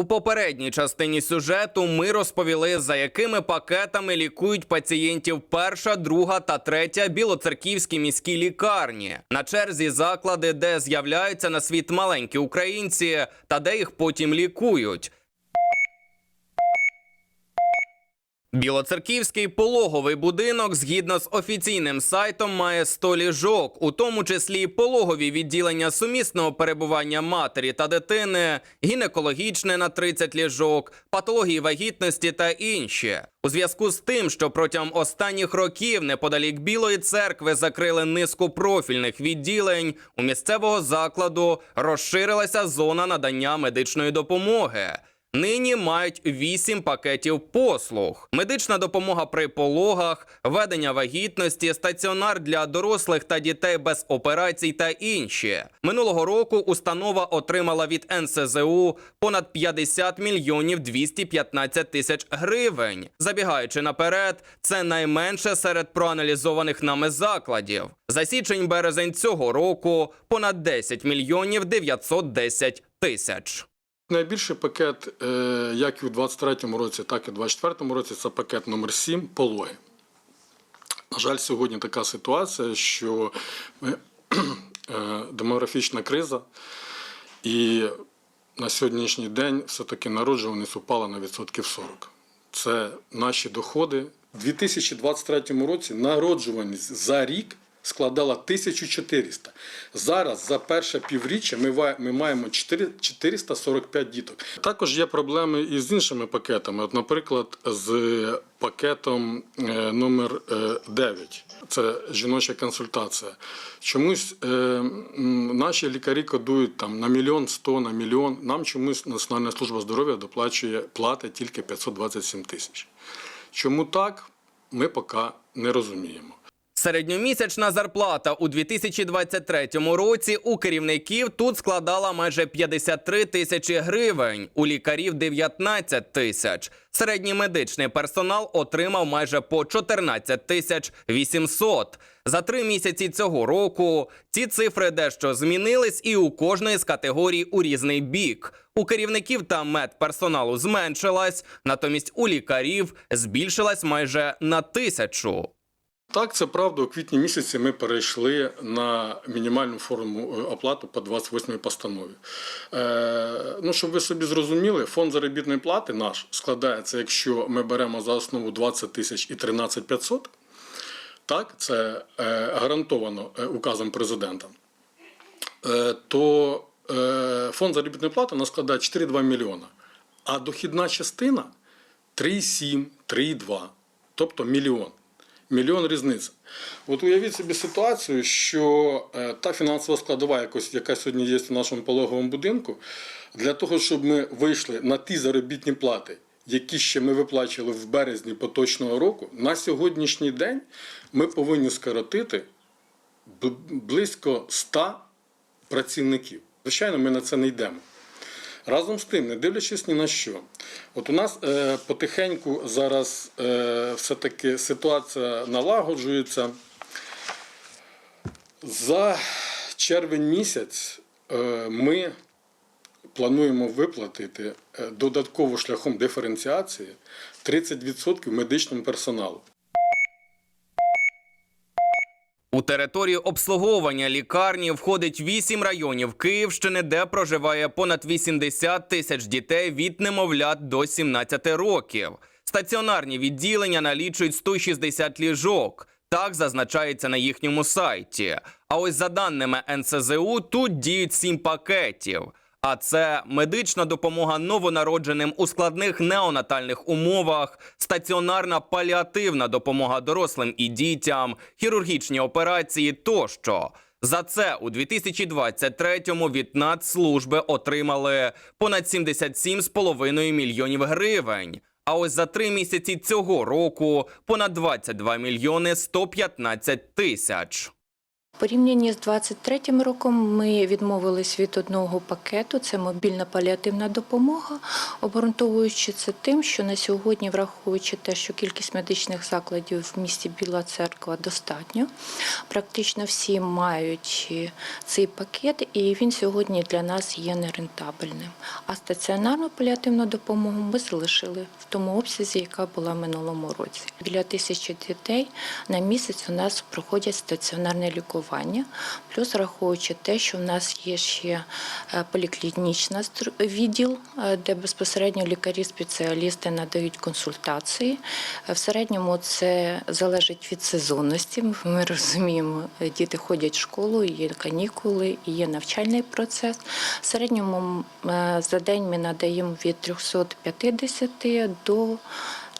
У попередній частині сюжету ми розповіли, за якими пакетами лікують пацієнтів перша, друга та третя білоцерківські міські лікарні. На черзі заклади, де з'являються на світ маленькі українці, та де їх потім лікують. Білоцерківський пологовий будинок згідно з офіційним сайтом має 100 ліжок, у тому числі пологові відділення сумісного перебування матері та дитини, гінекологічне на 30 ліжок, патології вагітності та інші. У зв'язку з тим, що протягом останніх років неподалік Білої церкви закрили низку профільних відділень, у місцевого закладу розширилася зона надання медичної допомоги. Нині мають 8 пакетів послуг: медична допомога при пологах, ведення вагітності, стаціонар для дорослих та дітей без операцій та інші. Минулого року установа отримала від НСЗУ понад 50 мільйонів 215 тисяч гривень. Забігаючи наперед, це найменше серед проаналізованих нами закладів. За січень-березень цього року понад 10 мільйонів 910 тисяч. Найбільший пакет, е, як і у 2023 році, так і у 2024 році, це пакет номер 7 пологи. На жаль, сьогодні така ситуація, що ми, е, демографічна криза, і на сьогоднішній день все-таки народжуваність упала на відсотків 40. Це наші доходи. У 2023 році народжуваність за рік складала 1400. Зараз за перше півріччя ми, маємо 445 діток. Також є проблеми і з іншими пакетами. От, наприклад, з пакетом е, номер е, 9. Це жіноча консультація. Чомусь е, наші лікарі кодують там на мільйон сто, на мільйон. Нам чомусь Національна служба здоров'я доплачує плати тільки 527 тисяч. Чому так, ми поки не розуміємо. Середньомісячна зарплата у 2023 році у керівників тут складала майже 53 тисячі гривень, у лікарів 19 тисяч. Середній медичний персонал отримав майже по 14 тисяч 800. За три місяці цього року ці цифри дещо змінились, і у кожної з категорій у різний бік. У керівників та медперсоналу зменшилась, натомість у лікарів збільшилась майже на тисячу. Так, це правда. У квітні місяці ми перейшли на мінімальну форму е, оплати по 28 постанові. Е, ну, щоб ви собі зрозуміли, фонд заробітної плати наш складається, якщо ми беремо за основу 20 тисяч і 13 500, так, це е, гарантовано е, указом президента, е, то е, фонд заробітної плати нас складає 4,2 мільйона, а дохідна частина 3,7, 3,2, тобто мільйон. Мільйон різниця. От уявіть собі ситуацію, що е, та фінансова складова, яка сьогодні є в нашому пологовому будинку, для того, щоб ми вийшли на ті заробітні плати, які ще ми виплачували в березні поточного року, на сьогоднішній день ми повинні скоротити близько 100 працівників. Звичайно, ми на це не йдемо. Разом з тим, не дивлячись ні на що, от у нас е, потихеньку зараз е, все-таки ситуація налагоджується. За червень місяць е, ми плануємо виплатити е, додатково шляхом диференціації 30% медичному персоналу. У територію обслуговування лікарні входить 8 районів Київщини, де проживає понад 80 тисяч дітей від немовлят до 17 років. Стаціонарні відділення налічують 160 ліжок. Так зазначається на їхньому сайті. А ось за даними НСЗУ, тут діють 7 пакетів. А це медична допомога новонародженим у складних неонатальних умовах, стаціонарна паліативна допомога дорослим і дітям, хірургічні операції тощо. За це у 2023-му від Нацслужби отримали понад 77,5 мільйонів гривень. А ось за три місяці цього року понад 22 мільйони 115 тисяч. Порівнянні з 23 роком ми відмовились від одного пакету. Це мобільна паліативна допомога, обґрунтовуючи це тим, що на сьогодні, враховуючи те, що кількість медичних закладів в місті Біла Церква достатньо, практично всі мають цей пакет, і він сьогодні для нас є нерентабельним. А стаціонарну паліативну допомогу ми залишили в тому обсязі, яка була в минулому році. Біля тисячі дітей на місяць у нас проходять стаціонарне лікування, плюс враховуючи те, що в нас є ще е, поліклінічна відділ, е, де безпосередньо лікарі-спеціалісти надають консультації. Е, В середньому це залежить від сезонності. Ми розуміємо, діти ходять в школу, є канікули, є навчальний процес. В середньому за день ми надаємо від 350 до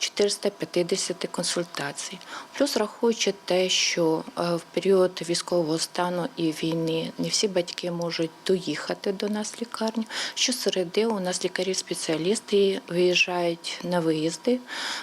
450 консультацій. Плюс рахуючи те, що е, в період військового стану і війни не всі батьки можуть доїхати до нас в лікарню. Щосереди у нас лікарі-спеціалісти виїжджають на виїзди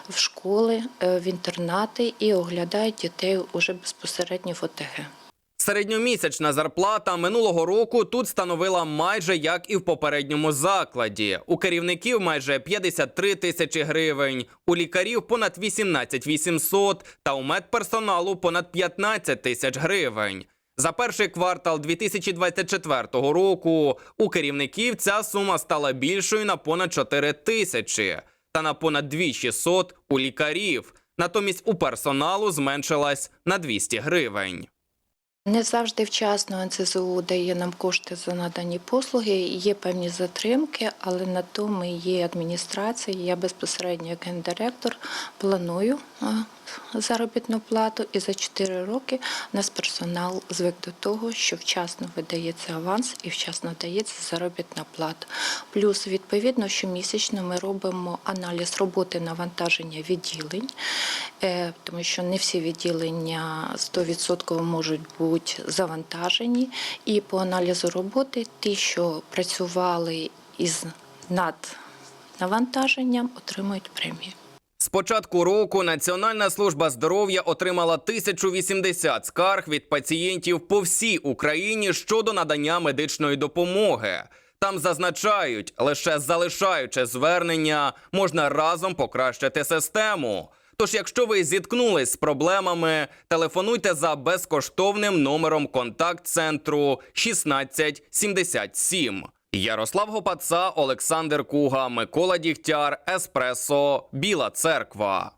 в школи, е, в інтернати і оглядають дітей уже безпосередньо в ОТГ. Середньомісячна зарплата минулого року тут становила майже як і в попередньому закладі. У керівників майже 53 тисячі гривень, у лікарів понад 18 800 та у медперсоналу понад 15 тисяч гривень. За перший квартал 2024 року у керівників ця сума стала більшою на понад 4 тисячі та на понад 2600 у лікарів. Натомість у персоналу зменшилась на 200 гривень. Не завжди вчасно НЦЗУ дає нам кошти за надані послуги. Є певні затримки, але на то ми є адміністрація. Я безпосередньо як гендиректор планую заробітну плату. І за 4 роки нас персонал звик до того, що вчасно видається аванс і вчасно дається заробітна плата. Плюс, відповідно, щомісячно ми робимо аналіз роботи навантаження відділень, е, тому що не всі відділення 100% можуть бути завантажені. І по аналізу роботи ті, що працювали із наднавантаженням, отримують премію. З початку року Національна служба здоров'я отримала 1080 скарг від пацієнтів по всій Україні щодо надання медичної допомоги. Там зазначають, лише залишаючи звернення, можна разом покращити систему. Тож, якщо ви зіткнулись з проблемами, телефонуйте за безкоштовним номером контакт-центру 1677. Ярослав Гопаца, Олександр Куга, Микола Дігтяр, Еспресо, Біла Церква.